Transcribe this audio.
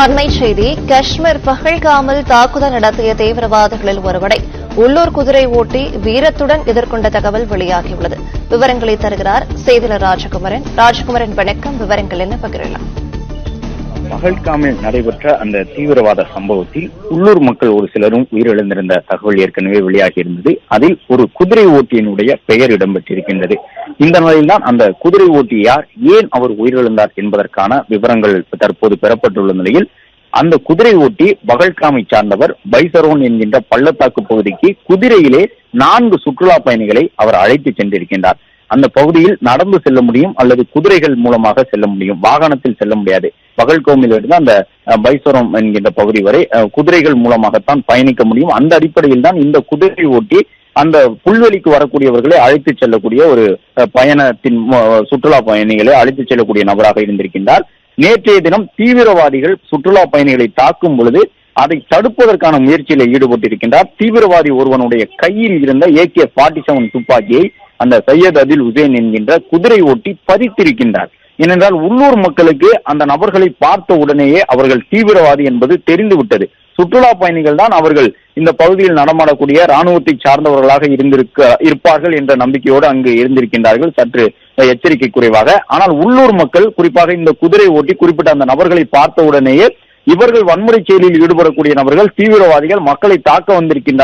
அண்மை செய்தி காஷ்மீர் பஹல்காமில் தாக்குதல் நடத்திய தீவிரவாதிகளில் ஒருவரை உள்ளூர் குதிரை ஓட்டி வீரத்துடன் எதிர்கொண்ட தகவல் வெளியாகியுள்ளது. விவரங்களை தருகிறார் செய்தியாளர் ராஜகுமரன். ராஜகுமரன் வணக்கம். விவரங்கள் என்ன பகிரலாம்? பகல்காமில் நடைபெற்ற அந்த தீவிரவாத சம்பவத்தில் உள்ளூர் மக்கள் ஒரு சிலரும் உயிரிழந்திருந்த தகவல் ஏற்கனவே வெளியாகி இருந்தது அதில் ஒரு குதிரை ஓட்டியினுடைய பெயர் இடம்பெற்றிருக்கின்றது. இந்த நிலையில்தான் அந்த குதிரை ஓட்டி யார் ஏன் அவர் உயிரிழந்தார் என்பதற்கான விவரங்கள் தற்போது பெறப்பட்டுள்ள நிலையில் அந்த குதிரை ஓட்டி பகல்காமை சார்ந்தவர் பைசரோன் என்கின்ற பள்ளத்தாக்கு பகுதிக்கு குதிரையிலே நான்கு சுற்றுலா பயணிகளை அவர் அழைத்து சென்றிருக்கின்றார். அந்த பகுதியில் நடந்து செல்ல முடியும் அல்லது குதிரைகள் மூலமாக செல்ல முடியும். வாகனத்தில் செல்ல முடியாது. பகல்கோமிலிருந்து அந்த அஹ், என்கின்ற பகுதி வரை குதிரைகள் மூலமாகத்தான் பயணிக்க முடியும். அந்த அடிப்படையில் தான் இந்த குதிரை ஓட்டி அந்த புல்வெளிக்கு வரக்கூடியவர்களை அழைத்து செல்லக்கூடிய ஒரு பயணத்தின் சுற்றுலா பயணிகளை அழைத்து செல்லக்கூடிய நபராக இருந்திருக்கின்றார். நேற்றைய தினம் தீவிரவாதிகள் சுற்றுலா பயணிகளை தாக்கும் பொழுது அதை தடுப்பதற்கான முயற்சியில ஈடுபட்டிருக்கின்றார். தீவிரவாதி ஒருவனுடைய கையில் இருந்த ஏகே ஃபார்ட்டி செவன் துப்பாக்கியை அந்த சையத் அதில் உசேன் என்கின்ற குதிரை ஓட்டி பதித்திருக்கின்றார். ஏனென்றால் உள்ளூர் மக்களுக்கு அந்த நபர்களை பார்த்த உடனேயே அவர்கள் தீவிரவாதி என்பது தெரிந்துவிட்டது. சுற்றுலா பயணிகள் தான் அவர்கள் இந்த பகுதியில் நடமாடக்கூடிய ராணுவத்தை சார்ந்தவர்களாக இருந்திருக்க இருப்பார்கள் என்ற நம்பிக்கையோடு அங்கு இருந்திருக்கின்றார்கள் சற்று எச்சரிக்கை குறைவாக. ஆனால் உள்ளூர் மக்கள் குறிப்பாக இந்த குதிரை ஓட்டி குறிப்பிட்ட அந்த நபர்களை பார்த்த உடனேயே இவர்கள் வன்முறை செயலில் ஈடுபடக்கூடிய நபர்கள் தீவிரவாதிகள் மக்களை தாக்க வந்திருக்கின்றார்கள்.